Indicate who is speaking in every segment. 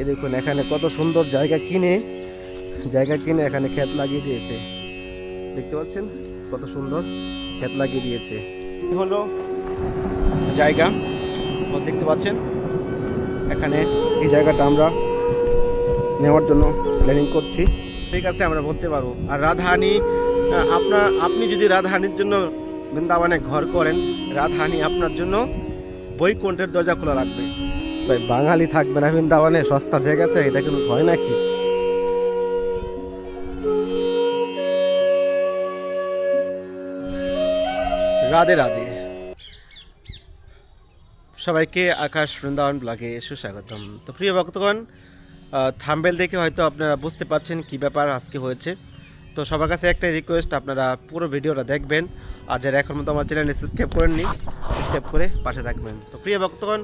Speaker 1: এই দেখুন, এখানে কত সুন্দর জায়গা কিনে জায়গা কিনে এখানে ক্ষেত লাগিয়ে দিয়েছে। দেখতে পাচ্ছেন? কত সুন্দর ক্ষেত লাগিয়ে দিয়েছে। হলো জায়গা দেখতে পাচ্ছেন? এখানে এই জায়গাটা আমরা নেওয়ার জন্য প্ল্যানিং করছি। ঠিক আছে, আমরা বলতে পারব। আর রাধাহানি আপনার আপনি যদি রাধাহানির জন্য বৃন্দাবনে ঘর করেন রাধাহানি আপনার জন্য বৈকুণ্ঠের দরজা খোলা রাখবে। ভাই, বাঙালি থাকবে না বৃন্দাবনে সস্তা জায়গাতে, এটা কিন্তু হয় নাকি? রাধে রাধে। সবাইকে আকাশ বৃন্দাবন ব্লগে সুস্বাগতম। তো প্রিয় ভক্তগণ থাম্বেল দেখে হয়তো আপনারা বুঝতে পারছেন কি ব্যাপার আজকে হয়েছে। তো সবার কাছে একটা রিকোয়েস্ট আপনারা পুরো ভিডিওটা দেখবেন। আর যারা এখন মতো আমার চ্যানেলে সাবস্ক্রাইব করেননি সাবস্ক্রাইব করে পাশে থাকবেন। তো প্রিয় ভক্তগণ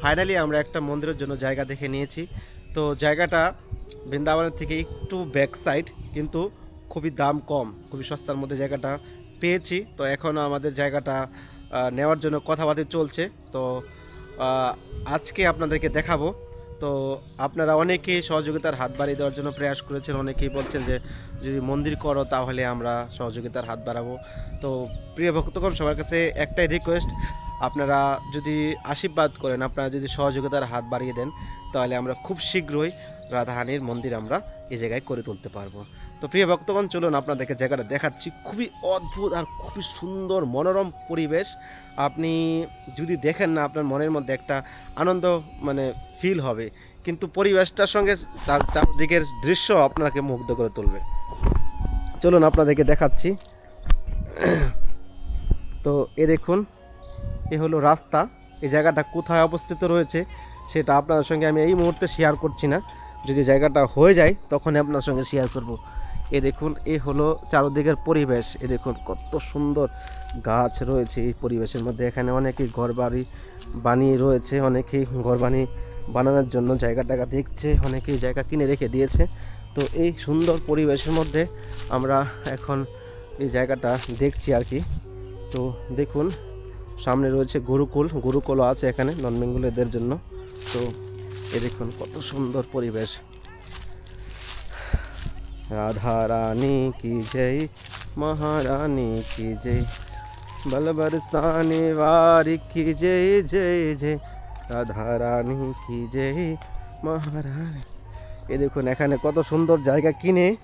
Speaker 1: ফাইনালি আমরা একটা মন্দিরের জন্য জায়গা দেখে নিয়েছি। তো জায়গাটা বৃন্দাবনের থেকে একটু ব্যাক সাইড কিন্তু খুবই দাম কম, খুবই সস্তার মধ্যে জায়গাটা পেয়েছি। তো এখনও আমাদের জায়গাটা নেওয়ার জন্য কথাবার্তা চলছে। তো আজকে আপনাদেরকে দেখাবো। তো আপনারা অনেকেই সহযোগিতার হাত বাড়িয়ে দেওয়ার জন্য প্রয়াস করেছেন। অনেকেই বলছেন যে, যদি মন্দির করো তাহলে আমরা সহযোগিতার হাত বাড়াবো। তো প্রিয় ভক্তগণ, সবার কাছে একটাই রিকোয়েস্ট আপনারা যদি আশীর্বাদ করেন, আপনারা যদি সহযোগিতার হাত বাড়িয়ে দেন, তাহলে আমরা খুব শীঘ্রই রাধাহানির মন্দির আমরা এই জায়গায় করে তুলতে পারব। তো প্রিয় ভক্তগণ, চলুন আপনাদেরকে জায়গাটা দেখাচ্ছি। খুবই অদ্ভুত আর খুবই সুন্দর মনোরম পরিবেশ। আপনি যদি দেখেন না, আপনার মনের মধ্যে একটা আনন্দ মানে ফিল হবে। কিন্তু পরিবেশটার সঙ্গে তার চারদিকের দৃশ্য আপনাকে মুগ্ধ করে তুলবে। চলুন আপনাদেরকে দেখাচ্ছি। তো এ দেখুন, এ হলো রাস্তা। এই জায়গাটা কোথায় অবস্থিত রয়েছে, সেটা আপনাদের সঙ্গে আমি এই মুহূর্তে শেয়ার করছি না। যদি জায়গাটা হয়ে যায়, তখনই আপনার সঙ্গে শেয়ার করব। এ দেখুন, এ হলো চারদিকের পরিবেশ। এ দেখুন, কত সুন্দর গাছ রয়েছে এই পরিবেশের মধ্যে। এখানে অনেকেই ঘর বাড়ি বানিয়ে রয়েছে, অনেকেই ঘর বানি বানানোর জন্য জায়গা টাকা দেখছে, অনেকেই জায়গা কিনে রেখে দিয়েছে। তো এই সুন্দর পরিবেশের মধ্যে আমরা এখন এই জায়গাটা দেখছি আর কি। তো দেখুন, সামনে রয়েছে গুরুকুল। গুরুকুলও আছে এখানে নন বেঙ্গলিদের জন্য। তো এ দেখুন কত সুন্দর পরিবেশ। রাধা রানী কি জয়, মহারানী কি জয়, বলবরসানি বারি কি জয় জয় জয়। রাধা রানী কি জয়, মহারানী। এ দেখুন এখানে কত সুন্দর জায়গা কিনে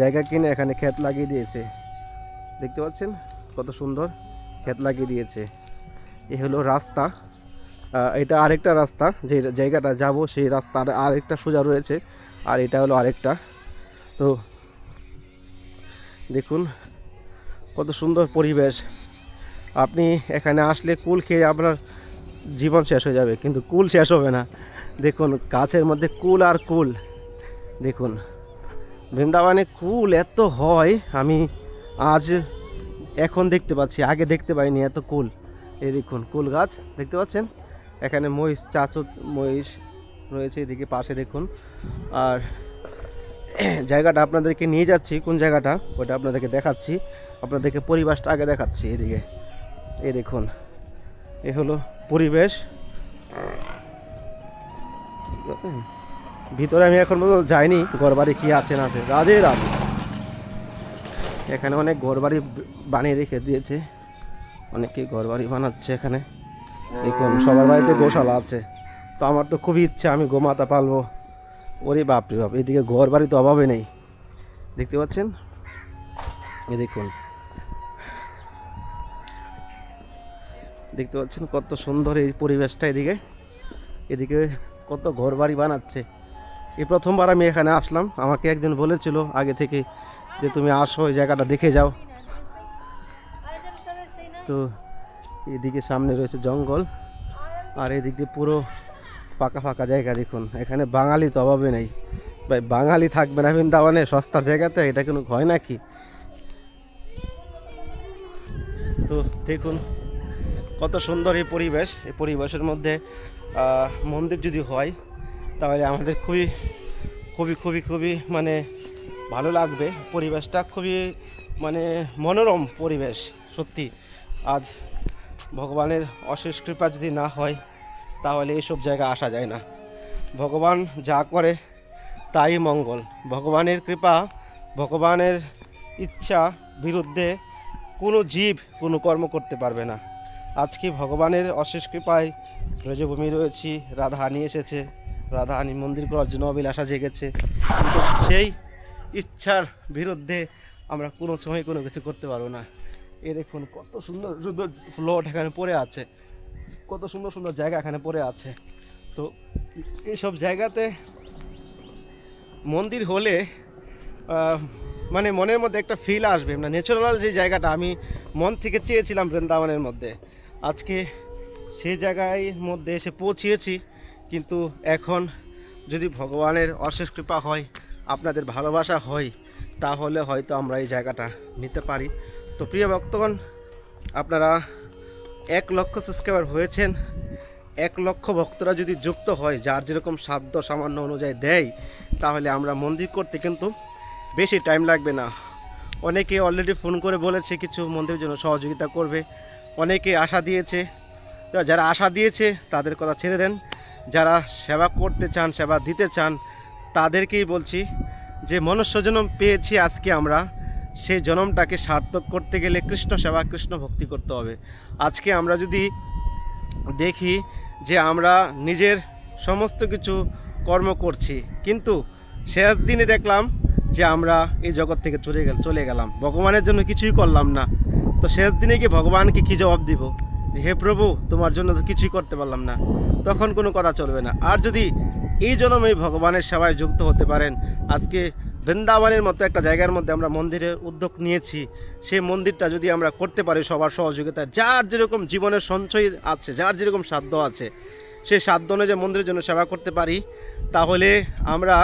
Speaker 1: জায়গা কিনে এখানে ক্ষেত লাগিয়ে দিয়েছে। দেখতে পাচ্ছেন? কত সুন্দর ক্ষেত লাগিয়ে দিয়েছে। এ হলো রাস্তা। এটা আরেকটা রাস্তা, যে জায়গাটা যাব সেই রাস্তার আরেকটা সোজা রয়েছে, আর এটা হলো আরেকটা। তো দেখুন কত সুন্দর পরিবেশ। আপনি এখানে আসলে কুল খেয়ে আপনার জীবন শেষ হয়ে যাবে, কিন্তু কুল শেষ হবে না। দেখুন গাছের মধ্যে কুল আর কুল। দেখুন বৃন্দাবনে কুল এত হয়, আমি আজ এখন দেখতে পাচ্ছি, আগে দেখতে পাইনি এত কুল। এই দেখুন কুল গাছ, দেখতে পাচ্ছেন? এখানে মহিষ, চাচু মহিষ রয়েছে এদিকে, পাশে দেখুন। আর জায়গাটা আপনাদেরকে নিয়ে যাচ্ছি, কোন জায়গাটা? ওটা আপনাদেরকে দেখাচ্ছি। আপনাদেরকে পরিবেশটা আগে দেখাচ্ছি এদিকে। এই দেখুন, এ হলো পরিবেশ। ভিতরে আমি এখন পর্যন্ত যাইনি, ঘরবাড়ি কি আছে না আছে। রাধে রাধে। এখানে অনেক ঘরবাড়ি বানিয়ে রেখে দিয়েছে। অনেকেই ঘরবাড়ি বানাচ্ছে এখানে। দেখুন, সবার বাড়িতে গোশালা আছে। তো আমার তো খুবই ইচ্ছা, আমি গোমাতা পালবো। ওরে বাপরে বাপ, এদিকে ঘর বাড়ি তো অভাবে নেই। দেখতে পাচ্ছেন? এ দেখুন। দেখতে পাচ্ছেন কত সুন্দর এই পরিবেশটা এদিকে। এদিকে কত ঘর বাড়ি বানাচ্ছে। এই প্রথমবার আমি এখানে আসলাম। আমাকে একজন বলেছিল আগে থেকে যে, তুমি আসো, এই জায়গাটা দেখে যাও। তো এদিকে সামনে রয়েছে জঙ্গল, আর এদিকে পুরো ফাঁকা ফাঁকা জায়গা দেখুন। এখানে বাঙালি তো অভাবে নেই। ভাই, বাঙালি থাকবে না বৃন্দাবনে, সস্তার জায়গাতে, এটা কোনো হয় নাকি? তো দেখুন, কত সুন্দর এই পরিবেশ। এই পরিবেশের মধ্যে মন্দির যদি হয়, তাহলে আমাদের খুবই খুবই খুবই খুবই মানে ভালো লাগবে। পরিবেশটা খুবই মানে মনোরম পরিবেশ, সত্যি। আজ ভগবানের অশেষ কৃপা যদি না হয়, তাহলে এইসব জায়গা আসা যায় না। ভগবান যা করে, তাই মঙ্গল। ভগবানের কৃপা, ভগবানের ইচ্ছা বিরুদ্ধে কোনো জীব কোনো কর্ম করতে পারবে না। আজকে ভগবানের অশেষ কৃপায় ব্রজভূমি রয়েছি রাধাহানি এসেছে রাধাহানি মন্দির করার জন্য অভিলাষা জেগেছে, কিন্তু সেই ইচ্ছার বিরুদ্ধে আমরা কোনো সময় কোনো কিছু করতে পারব না। এ দেখুন, কত সুন্দর সুন্দর ফ্লোট এখানে পড়ে আছে। কত সুন্দর সুন্দর জায়গা এখানে পড়ে আছে। তো এইসব জায়গাতে মন্দির হলে মানে মনের মধ্যে একটা ফিল আসবে। না ন্যাচারাল যে জায়গাটা, আমি মন থেকে চেয়েছিলাম বৃন্দাবনের মধ্যে। আজকে সেই জায়গায় মধ্যে এসে পৌঁছিয়েছি, কিন্তু এখন যদি ভগবানের অশেষ কৃপা হয়, আপনাদের ভালোবাসা হয়, তাহলে হয়তো আমরা এই জায়গাটা নিতে পারি। তো প্রিয় ভক্তগণ, আপনারা এক লক্ষ সাবস্ক্রাইবার হয়েছেন, এক লক্ষ ভক্তরা যদি যুক্ত হয়, যার যেরকম সাধ্য সামান্য অনুযায়ী দেয়, তাহলে আমরা মন্দির করতে কিন্তু বেশি টাইম লাগবে না। অনেকে অলরেডি ফোন করে বলেছে কিছু মন্দিরের জন্য সহযোগিতা করবে, অনেকে আশা দিয়েছে যারা আশা দিয়েছে, তাদের কথা ছেড়ে দেন। যারা সেবা করতে চান, সেবা দিতে চান, তাদেরকেই বলছি যে মনুষ্য জনম পেয়েছি আজকে আমরা সেই জনমটাকে সার্থক করতে গেলে কৃষ্ণ সেবা, কৃষ্ণ ভক্তি করতে হবে। আজকে আমরা যদি দেখি যে আমরা নিজের সমস্ত কিছু কর্ম করছি, কিন্তু শেষ দিনে দেখলাম যে আমরা এই জগৎ থেকে চলে গেল, চলে গেলাম। ভগবানের জন্য কিছুই করলাম না। তো শেষ দিনে কি ভগবানকে কী জবাব দিব? যে হে প্রভু, তোমার জন্য তো কিছুই করতে পারলাম না। তখন কোনো কথা চলবে না। আর যদি এই জন্যই ভগবানের সেবায় যুক্ত হতে পারেন, আজকে বৃন্দাবনের মতো একটা জায়গার মধ্যে আমরা মন্দিরের উদ্যোগ নিয়েছি। সেই মন্দিরটা যদি আমরা করতে পারি সবার সহযোগিতায় যার যেরকম জীবনের সঞ্চয় আছে, যার যেরকম সাধ্য আছে, সেই সাধ্য অনুযায়ী মন্দিরের জন্য সেবা করতে পারি, তাহলে আমরা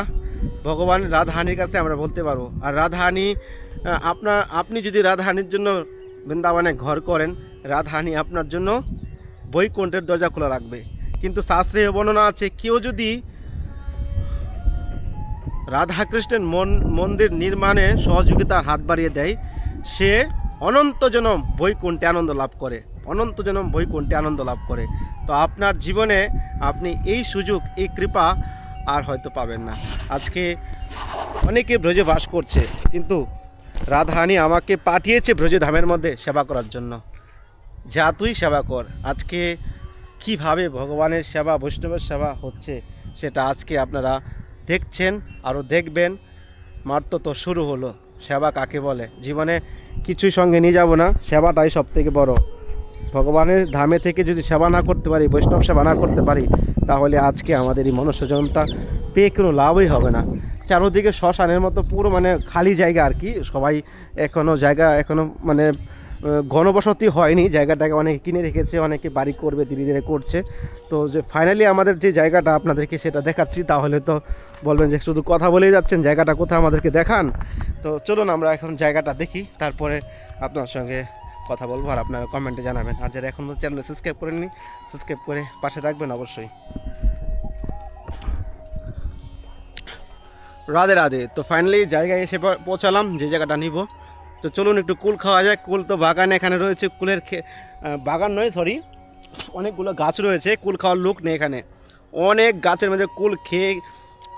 Speaker 1: ভগবান রাধাহানির কাছে আমরা বলতে পারব। আর রাধাহানি আপনার, আপনি যদি রাধাহানির জন্য বৃন্দাবনে ঘর করেন রাধাহানি আপনার জন্য বৈকুণ্ঠের দরজা খোলা রাখবে। কিন্তু শাস্ত্রীয় বর্ণনা আছে, কেউ যদি রাধাকৃষ্ণের মন, মন্দির নির্মাণে সহযোগিতার হাত বাড়িয়ে দেয়। সে অনন্ত জনম বৈকুণ্ঠে আনন্দ লাভ করে। অনন্ত জনম বৈকুণ্ঠে আনন্দ লাভ করে। তো আপনার জীবনে আপনি এই সুযোগ, এই কৃপা আর হয়তো পাবেন না। আজকে অনেকে ব্রজে বাস করছে, কিন্তু রাধাহানি আমাকে পাঠিয়েছে ব্রজধামের মধ্যে সেবা করার জন্য। যা তুই সেবা কর। আজকে কীভাবে ভগবানের সেবা, বৈষ্ণবের সেবা হচ্ছে, সেটা আজকে আপনারা দেখছেন আরও দেখবেন মাত্র তো শুরু হলো। সেবা কাকে বলে? জীবনে কিছুই সঙ্গে নিয়ে যাব না, সেবাটাই সব থেকে বড়। ভগবানের ধামে থেকে যদি সেবা না করতে পারি, বৈষ্ণব সেবা না করতে পারি, তাহলে আজকে আমাদের এই মনুষ্য জন্মটা পেয়ে কোনো লাভই হবে না। চারোদিকে শ্মশানের মতো পুরো মানে খালি জায়গা আর কি, সবাই এখনও জায়গা এখনও মানে ঘনবসতি হয়নি, জায়গাটাকে অনেকে কিনে রেখেছে, অনেকে বাড়ি করবে, ধীরে ধীরে করছে। তো যে ফাইনালি আমাদের যে জায়গাটা আপনাদেরকে সেটা দেখাচ্ছি, তাহলে তো বলবেন যে শুধু কথা বলেই যাচ্ছেন, জায়গাটা কোথায় আমাদেরকে দেখান। তো চলুন আমরা এখন জায়গাটা দেখি, তারপরে আপনার সঙ্গে কথা বলব আর আপনারা কমেন্টে জানাবেন। আর যারা এখন চ্যানেলে সাবস্ক্রাইব করেননি সাবস্ক্রাইব করে পাশে থাকবেন অবশ্যই। রাধে রাধে, তো ফাইনালি জায়গায় এসে পৌঁছালাম, যে জায়গাটা নিব। তো চলুন একটু কুল খাওয়া যায় কুল তো বাগান এখানে রয়েছে। কুলের বাগান নয় সরি অনেকগুলো গাছ রয়েছে। কুল খাওয়ার লোক নেই এখানে। অনেক গাছের মধ্যে কুল খেয়ে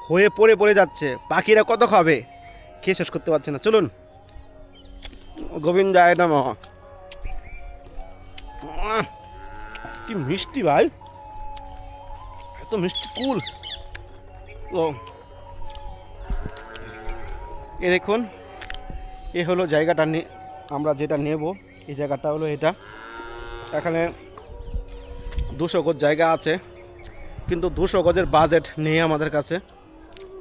Speaker 1: হয়ে পড়ে পড়ে যাচ্ছে। পাখিরা কত খাবে? খেয়ে শেষ করতে পারছে না। চলুন। গোবিন্দ একদম কি মিষ্টি ভাই। এত মিষ্টি কুল। ও। এ দেখুন এ হলো জায়গাটা আমরা যেটা নেব, এই জায়গাটা হলো এটা। এখানে দুশো গজ জায়গা আছে, কিন্তু দুশো গজের বাজেট নেই আমাদের কাছে।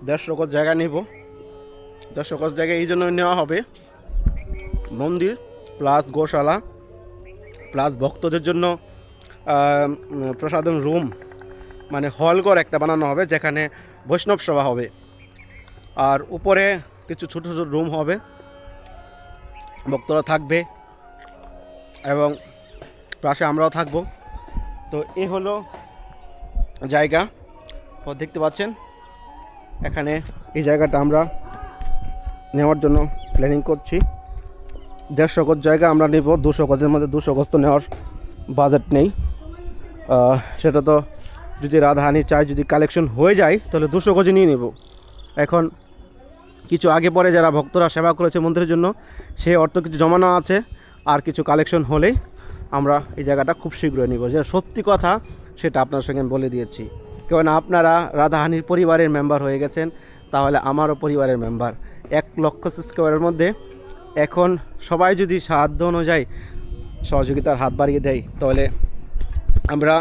Speaker 1: দেড়শো গজ জায়গা নেব। দেড়শো গজ জায়গা এই জন্য নেওয়া হবে। মন্দির প্লাস গোশালা প্লাস ভক্তদের জন্য প্রসাদম রুম মানে হলঘর একটা বানানো হবে, যেখানে বৈষ্ণব সভা হবে। আর উপরে কিছু ছোটো ছোটো রুম হবে। ভক্তরা থাকবে এবং পাশে আমরাও থাকব। তো এ হলো জায়গা। তো দেখতে পাচ্ছেন, এখানে এই জায়গাটা আমরা নেওয়ার জন্য প্ল্যানিং করছি। দেড়শো গজ জায়গা আমরা নেব, দুশো গজের মধ্যে দুশো গজ তো নেওয়ার বাজেট নেই। সেটা তো যদি রাধাহানি চাই যদি কালেকশন হয়ে যায়, তাহলে দুশো কেজি নিয়ে নেব। এখন কিছু আগে পরে যারা ভক্তরা সেবা করেছে মন্দিরের জন্য, সে অর্থ কিছু জমানো আছে আর কিছু কালেকশন হলেই আমরা এই জায়গাটা খুব শীঘ্রই নিব। যে সত্যি কথা, সেটা আপনার সঙ্গে বলে দিয়েছি। কারণ আপনারা রাধাহানির পরিবারের মেম্বার হয়ে গেছেন, তাহলে আমারও পরিবারের মেম্বার এক লক্ষ সাবস্ক্রাইবারের মধ্যে এখন সবাই যদি সাধ্য অনুযায়ী সহযোগিতার হাত বাড়িয়ে দেয়, তাহলে আমরা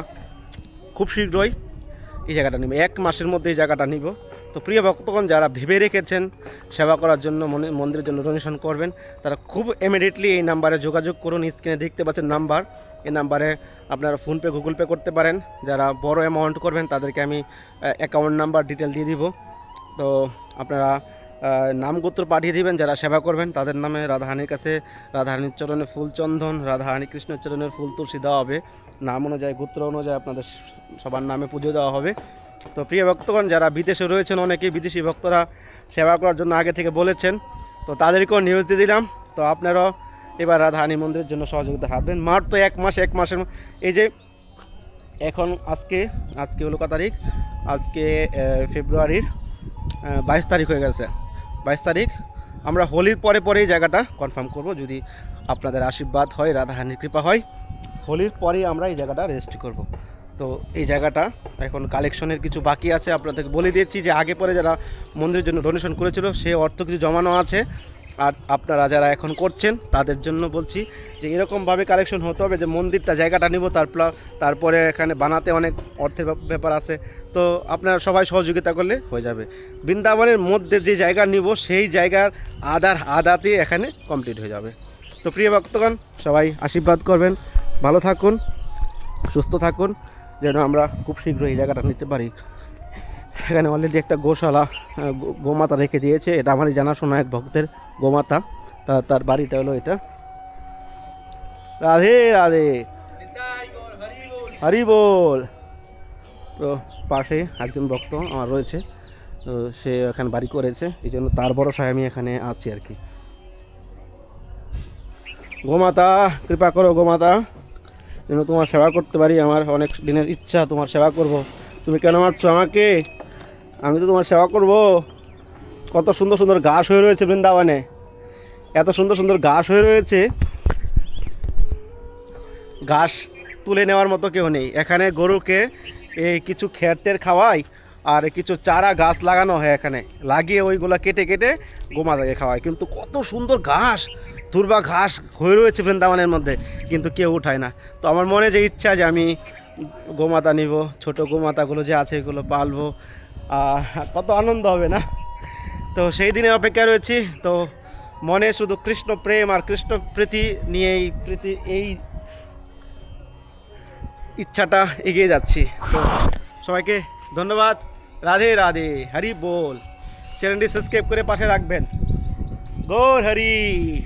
Speaker 1: খুব শীঘ্রই এই জায়গাটা নিব। এক মাসের মধ্যে এই জায়গাটা নিব। তো প্রিয় ভক্তগণ, যারা ভেবে রেখেছেন সেবা করার জন্য মনে- মন্দিরের জন্য ডোনেশন করবেন, তারা খুব ইমিডিয়েটলি এই নাম্বারে যোগাযোগ করুন। স্ক্রিনে দেখতে পাচ্ছেন নাম্বার এই নাম্বারে আপনারা ফোনপে গুগল পে করতে পারেন। যারা বড় অ্যামাউন্ট করবেন, তাদেরকে আমি অ্যাকাউন্ট নাম্বার ডিটেল দিয়ে দিব। তো আপনারা আহ, নাম গোত্র পাঠিয়ে দিবেন যারা সেবা করবেন তাদের নামে রাধাহানির কাছে রাধাহানির চরণে ফুল চন্দন রাধাহানি কৃষ্ণের চরণের ফুল তুলসী দেওয়া হবে। নাম অনুযায়ী গোত্র অনুযায়ী আপনাদের সবার নামে পুজো দেওয়া হবে। তো প্রিয় ভক্তগণ যারা বিদেশে রয়েছেন অনেকেই বিদেশি ভক্তরা সেবা করার জন্য আগে থেকে বলেছেন। তো তাদেরকেও নিউজ দিয়ে দিলাম। তো আপনারাও এবার রাধাহানি মন্দিরের জন্য সহযোগিতা হারবেন মার তো এক মাস এক মাসের এই যে এখন আজকে আজকে হলো তারিখ? আজকে ফেব্রুয়ারির বাইশ তারিখ হয়ে গেছে। বাইশ তারিখ। আমরা হোলির পরে পরেই জায়গাটা কনফার্ম করব, যদি আপনাদের আশীর্বাদ হয়, রাধাহানির কৃপা হয়, হোলির পরেই আমরা এই জায়গাটা রেজিস্ট্রি করব। তো এই জায়গাটা এখন কালেকশনের কিছু বাকি আছে, আপনাদেরকে বলে দিয়েছি যে আগে পরে যারা মন্দিরের জন্য ডোনেশন করেছিল, সে অর্থ কিছু জমানো আছে। আর আপনারা যারা এখন করছেন, তাদের জন্য বলছি যে এরকমভাবে কালেকশন হতে হবে যে মন্দিরটা, জায়গাটা নিব, তারপর, তারপরে এখানে বানাতে অনেক অর্থের ব্যাপার আছে। তো আপনারা সবাই সহযোগিতা করলে হয়ে যাবে। বৃন্দাবনের মধ্যে যে জায়গা নিব, সেই জায়গার আধার আদাতে এখানে কমপ্লিট হয়ে যাবে। তো প্রিয় ভক্তগণ, সবাই আশীর্বাদ করবেন, ভালো থাকুন, সুস্থ থাকুন, যেন আমরা খুব শীঘ্রই এই জায়গাটা নিতে পারি। এখানে অলরেডি একটা গোশালা গোমাতা রেখে দিয়েছে। এটা আমারই জানাশোনা এক ভক্তের, গোমাতা। তা, তার বাড়িটা হলো এটা। রাধে রাধে। হরি বল। তো পাশে একজন ভক্ত আমার রয়েছে। সে এখানে বাড়ি করেছে। এই জন্য তার ভরসায় আমি এখানে আছি আর কি। গোমাতা, কৃপা করো গোমাতা। যেন তোমার সেবা করতে পারি। আমার অনেক দিনের ইচ্ছা, তোমার সেবা করব। তুমি কেন মারছো আমাকে? আমি তো তোমার সেবা করব। কত সুন্দর সুন্দর ঘাস হয়ে রয়েছে বৃন্দাবনে। এত সুন্দর সুন্দর ঘাস হয়ে রয়েছে। ঘাস তুলে নেওয়ার মতো কেউ নেই। এখানে গরুকে এই কিছু খেরটের খাওয়াই আর কিছু চারা গাছ লাগানো হয় এখানে। লাগিয়ে ওইগুলো কেটে কেটে গোমা গোমাতাকে খাওয়ায় কিন্তু কত সুন্দর ঘাস, দুর্বা ঘাস হয়ে রয়েছে বৃন্দাবনের মধ্যে, কিন্তু কেউ উঠায় না। তো আমার মনে যে ইচ্ছা যে আমি গোমাতা নিব, ছোট গোমাতাগুলো যে আছে এগুলো পালবো। কত আনন্দ হবে না? তো সেই দিনের অপেক্ষা রয়েছি। তো মনে শুধু কৃষ্ণ প্রেম আর কৃষ্ণ প্রীতি নিয়ে এই প্রীতি, এই ইচ্ছাটা এগিয়ে যাচ্ছি। তো সবাইকে ধন্যবাদ। রাধে রাধে, হরি বল। চ্যানেলটি সাবস্ক্রাইব করে পাশে রাখবেন। গৌর, হরি।